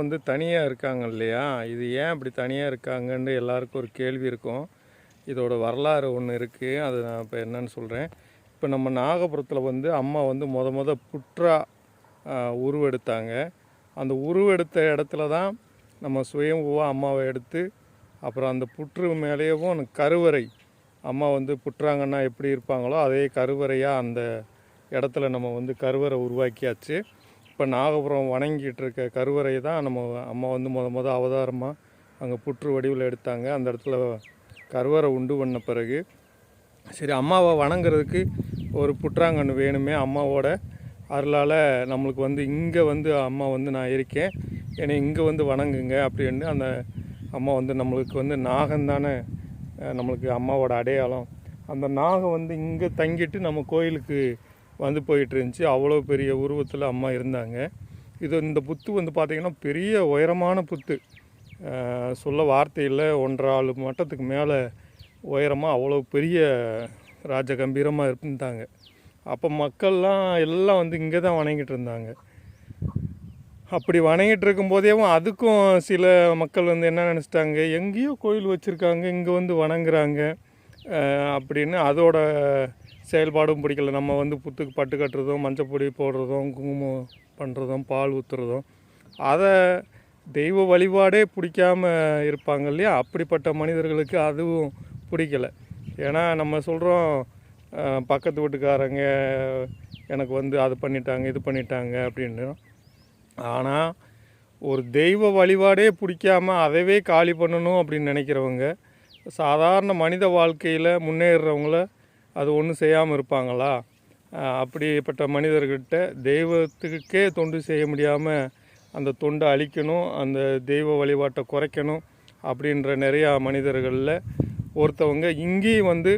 வந்து தனியாக இருக்காங்க இல்லையா? இது ஏன் இப்படி தனியாக இருக்காங்கன்னு எல்லாருக்கும் ஒரு கேள்வி இருக்கும். இதோட வரலாறு ஒன்று இருக்குது அது நான் இப்போ என்னன்னு சொல்கிறேன் இப்போ நம்ம நாகபுரத்தில் வந்து அம்மா வந்து மொத மொதல் புற்றா உருவெடுத்தாங்க. அந்த உருவெடுத்த இடத்துல தான் நம்ம சுயம்புவாக அம்மாவை எடுத்து அப்புறம் அந்த புற்று மேலேயும் கருவறை அம்மா வந்து புற்றாங்கன்னா எப்படி இருப்பாங்களோ அதே கருவறையாக அந்த இடத்துல நம்ம வந்து கருவறை உருவாக்கியாச்சு. இப்போ நாகபுரம் வணங்கிட்டு இருக்க கருவறை தான் நம்ம அம்மா வந்து முத முத அவதாரமாக அங்கே புற்று வடிவில் எடுத்தாங்க. அந்த இடத்துல கருவறை உண்டு பண்ண பிறகு சரி அம்மாவை வணங்குறதுக்கு ஒரு புற்றாங்கன்று வேணுமே. அம்மாவோட அருளால் நம்மளுக்கு வந்து இங்கே வந்து அம்மா வந்து நான் இருக்கேன். என்னை இங்கே வந்து வணங்குங்க அப்படின்னு அந்த அம்மா வந்து நம்மளுக்கு வந்து நாகம் தானே நம்மளுக்கு அம்மாவோட அடையாளம். அந்த நாகம் வந்து இங்கே தங்கிட்டு நம்ம கோயிலுக்கு வந்து போயிட்டு இருந்துச்சு அவ்வளோ பெரிய உருவத்தில் அம்மா இருந்தாங்க. இது இந்த புத்து வந்து பார்த்திங்கன்னா பெரிய உயரமான புத்து. சொல்ல வார்த்தையில் ஒன்றாள் ஒன்றரை ஆள் மட்டத்துக்கு மேலே உயரமாக அவ்வளோ பெரிய ராஜ கம்பீரமாக இருந்தாங்க. அப்போ மக்கள்லாம் எல்லாம் வந்து இங்கே தான் வணங்கிட்டு இருந்தாங்க. அப்படி வணங்கிட்டு இருக்கும்போதேவும் அதுக்கும் சில மக்கள் வந்து என்ன நினச்சிட்டாங்க? எங்கேயோ கோயில் வச்சுருக்காங்க. இங்கே வந்து வணங்குறாங்க. அப்படின்னு அதோட செயல்பாடும் பிடிக்கல. நம்ம வந்து புத்துக்கு பட்டு கட்டுறதும் மஞ்சப்பொடி போடுறதும் குங்குமம் பண்ணுறதும் பால் ஊற்றுறதும் அதை தெய்வ வழிபாடே பிடிக்காம இருப்பாங்க இல்லையா? அப்படிப்பட்ட மனிதர்களுக்கு அதுவும் பிடிக்கல. ஏன்னா நம்ம சொல்கிறோம் பக்கத்து வீட்டுக்காரங்க எனக்கு வந்து அது பண்ணிட்டாங்க இது பண்ணிட்டாங்க அப்படின்னு. ஆனால் ஒரு தெய்வ வழிபாடே பிடிக்காம அதவே காலி பண்ணணும் அப்படின்னு நினைக்கிறவங்க சாதாரண மனித வாழ்க்கையில் முன்னேறுறவங்கள அது ஒன்றும் செய்யாமல் இருப்பாங்களா? அப்படிப்பட்ட மனிதர்கிட்ட தெய்வத்துக்கே தொண்டு செய்ய முடியாமல் அந்த தொண்டை அழிக்கணும் அந்த தெய்வ வழிபாட்டை குறைக்கணும் அப்படின்ற நிறையா மனிதர்களில் ஒருத்தவங்க இங்கேயும் வந்து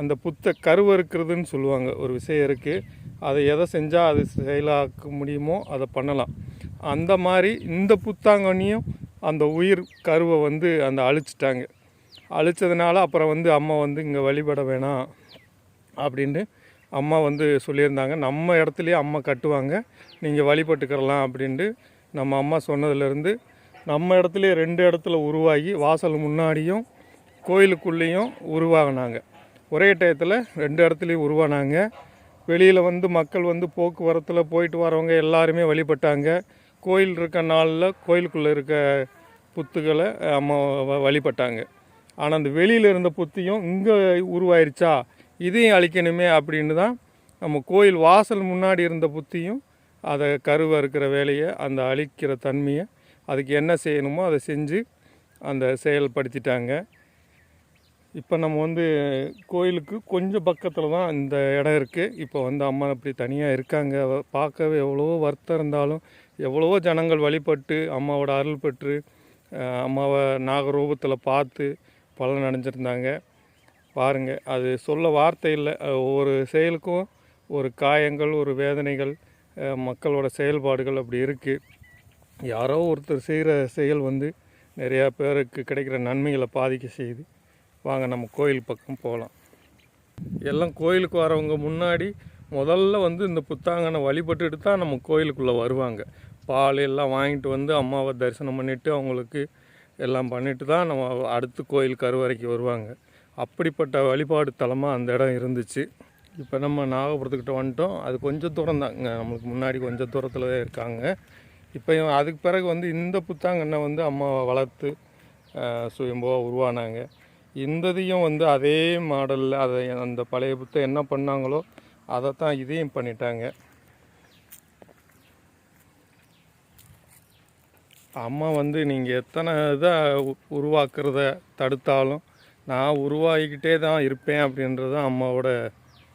அந்த புத்த கருவை இருக்கிறதுன்னு சொல்லுவாங்க. ஒரு விஷயம் இருக்குது அதை எதை செஞ்சால் அது செயலாக்க முடியுமோ அதை பண்ணலாம். அந்த மாதிரி இந்த புத்தாங்கண்ணியும் அந்த உயிர் கருவை வந்து அந்த அழிச்சிட்டாங்க. அழிச்சதுனால அப்புறம் வந்து அம்மா வந்து இங்கே வழிபட வேணாம் அப்படின்ட்டு அம்மா வந்து சொல்லியிருந்தாங்க. நம்ம இடத்துலையே அம்மா கட்டுவாங்க. நீங்கள் வழிபட்டுக்கிறலாம் அப்படின்ட்டு நம்ம அம்மா சொன்னதுலேருந்து நம்ம இடத்துலையே ரெண்டு இடத்துல உருவாகி வாசல் முன்னாடியும் கோயிலுக்குள்ளேயும் உருவாகினாங்க. ஒரே டயத்தில் ரெண்டு இடத்துலையும் உருவானாங்க. வெளியில் வந்து மக்கள் வந்து போக்குவரத்தில் போயிட்டு வரவங்க எல்லாருமே வழிபட்டாங்க. கோயில் இருக்க நாளில் கோயிலுக்குள்ளே இருக்க புத்துக்களை அம்மா வ- வழிபட்டாங்க. ஆனால் அந்த வெளியில் இருந்த புத்தியும் இங்கே உருவாயிருச்சா? இதையும் அழிக்கணுமே அப்படின்னு தான் நம்ம கோயில் வாசல் முன்னாடி இருந்த புத்தியும் அதை கருவை இருக்கிற வேலையை அந்த அழிக்கிற தன்மையை அதுக்கு என்ன செய்யணுமோ அதை செஞ்சு அந்த செயல்படுத்திட்டாங்க. இப்போ நம்ம வந்து கோயிலுக்கு கொஞ்சம் பக்கத்தில் தான் இந்த இடம் இருக்குது இப்போ வந்து அம்மா அப்படி தனியாக இருக்காங்க. பார்க்கவே எவ்வளவோ வருத்தம் இருந்தாலும் எவ்வளவோ ஜனங்கள் வழிபட்டு அம்மாவோட அருள் பெற்று அம்மாவை நாகரூபத்தில் பார்த்து பலன் அடைஞ்சிருந்தாங்க. பாருங்கள் அது சொல்ல வார்த்தை இல்லை. ஒவ்வொரு செயலுக்கும் ஒரு காயங்கள் ஒரு வேதனைகள் மக்களோட செயல்பாடுகள் அப்படி இருக்குது யாரோ ஒருத்தர் செய்கிற செயல் வந்து நிறையா பேருக்கு கிடைக்கிற நன்மைகளை பாதிக்க செய்யுது. வாங்க நம்ம கோயில் பக்கம் போகலாம் எல்லாம் கோயிலுக்கு வரவங்க முன்னாடி முதல்ல வந்து இந்த புத்தாங்கனை வழிபட்டுட்டு தான் நம்ம கோயிலுக்குள்ளே வருவாங்க. பால் எல்லாம் வாங்கிட்டு வந்து அம்மாவை தரிசனம் பண்ணிவிட்டு அவங்களுக்கு எல்லாம் பண்ணிட்டு தான் நம்ம அடுத்து கோயில் கருவறைக்கு வருவாங்க. அப்படிப்பட்ட வழிபாடு தலமாக அந்த இடம் இருந்துச்சு. இப்போ நம்ம நாகபுரத்துக்கிட்ட வந்துட்டோம். அது கொஞ்சம் தூரம் இங்கே நம்மளுக்கு முன்னாடி கொஞ்சம் தூரத்தில் தான் இருக்காங்க. இப்போ அதுக்கு பிறகு வந்து இந்த புத்தாங்கண்ணை வந்து அம்மாவை வளர்த்து சுயம்புவாக உருவானாங்க. இந்ததையும் வந்து அதே மாடலில் அதை அந்த பழைய புத்தகம் என்ன பண்ணாங்களோ அதை தான் இதையும் பண்ணிட்டாங்க. அம்மா வந்து நீங்கள் எத்தனை இதை உருவாக்குறத தடுத்தாலும் நான் உருவாகிக்கிட்டே தான் இருப்பேன் அப்படின்றது தான் அம்மாவோட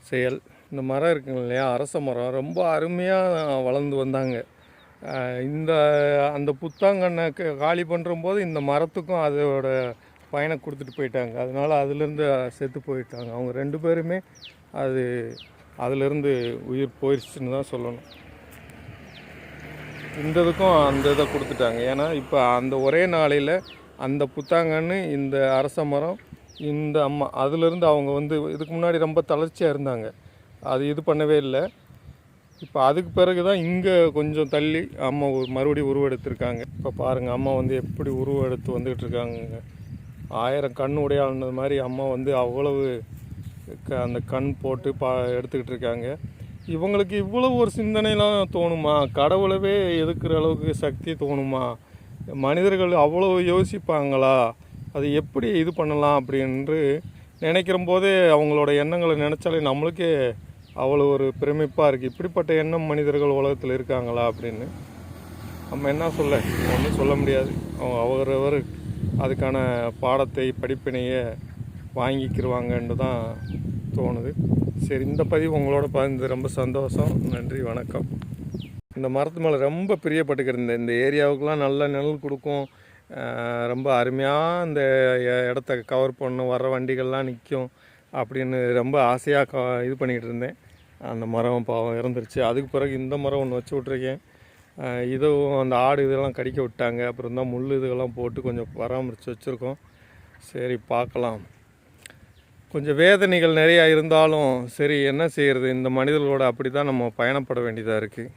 செயல். இந்த மரம் இருக்குங்க இல்லையா? அரச மரம். ரொம்ப அருமையாக வளர்ந்து வந்தாங்க. இந்த அந்த புத்தாங்கண்ணை காலி பண்ணுறம்போது இந்த மரத்துக்கும் அதோட பயனை கொடுத்துட்டு போயிட்டாங்க. அதனால் அதுலேருந்து செத்து போயிட்டாங்க. அவங்க ரெண்டு பேருமே அது அதுலேருந்து உயிர் போயிடுச்சுன்னு தான் சொல்லணும். இந்த இதுக்கும் அந்த இதை கொடுத்துட்டாங்க. ஏன்னா இப்போ அந்த ஒரே நாளையில் அந்த புத்தாங்கன்னு இந்த அரச மரம் இந்த அம்மா அதுலேருந்து அவங்க வந்து இதுக்கு முன்னாடி ரொம்ப தளர்ச்சியாக இருந்தாங்க. அது இது பண்ணவே இல்லை. இப்போ அதுக்கு பிறகு தான் இங்கே கொஞ்சம் தள்ளி அம்மா மறுபடியும் உருவெடுத்திருக்காங்க இப்போ பாருங்கள் அம்மா வந்து எப்படி உருவெடுத்து வந்துக்கிட்டு இருக்காங்க ஆயிரம் கண் உடையாளனது மாதிரி அம்மா வந்து அவ்வளவு க- அந்த கண் போட்டு பா எடுத்துக்கிட்டு இருக்காங்க. இவங்களுக்கு இவ்வளோ ஒரு சிந்தனைலாம் தோணுமா? கடவுளவே எதுக்குற அளவுக்கு சக்தி தோணுமா? மனிதர்கள் அவ்வளோ யோசிப்பாங்களா? அது எப்படி இது பண்ணலாம் அப்படின்று நினைக்கிற போதே அவங்களோட எண்ணங்களை நினச்சாலே நம்மளுக்கே அவ்வளோ ஒரு பிரமிப்பாக இருக்குது இப்படிப்பட்ட எண்ணம் மனிதர்கள் உலகத்தில் இருக்காங்களா அப்படின்னு? நம்ம என்ன சொல்ல? ஒன்றும் சொல்ல முடியாது. அவங்க அவரவர் அதுக்கான பாடத்தை படிப்பினையை வாங்கிக்கிருவாங்கன்னு தான் தோணுது. சரி இந்த பதிவு உங்களோட பகிர்ந்து ரொம்ப சந்தோஷம். நன்றி வணக்கம். இந்த மரத்து மேலே ரொம்ப பிரியப்பட்டுக்கிருந்தேன் இந்த ஏரியாவுக்குலாம் நல்ல நிழல் கொடுக்கும். ரொம்ப அருமையாக இந்த இடத்த கவர் பண்ணும் வர்ற வண்டிகள்லாம் நிற்கும் அப்படின்னு ரொம்ப ஆசையாக இது பண்ணிக்கிட்டு இருந்தேன். அந்த மரம் பாவம் இறந்துருச்சு. அதுக்கு பிறகு இந்த மரம் ஒன்று வச்சு விட்ருக்கேன் இதுவும் அந்த ஆடு இதெல்லாம் கடிக்க விட்டாங்க. அப்புறம் தான் முள் இதுகெல்லாம் போட்டு கொஞ்சம் பராமரித்து வச்சுருக்கோம். சரி பார்க்கலாம். கொஞ்சம் வேதனைகள் நிறையா இருந்தாலும் சரி என்ன செய்கிறது இந்த மனிதர்களோட அப்படி தான் நம்ம பயணப்பட வேண்டியதாக இருக்குது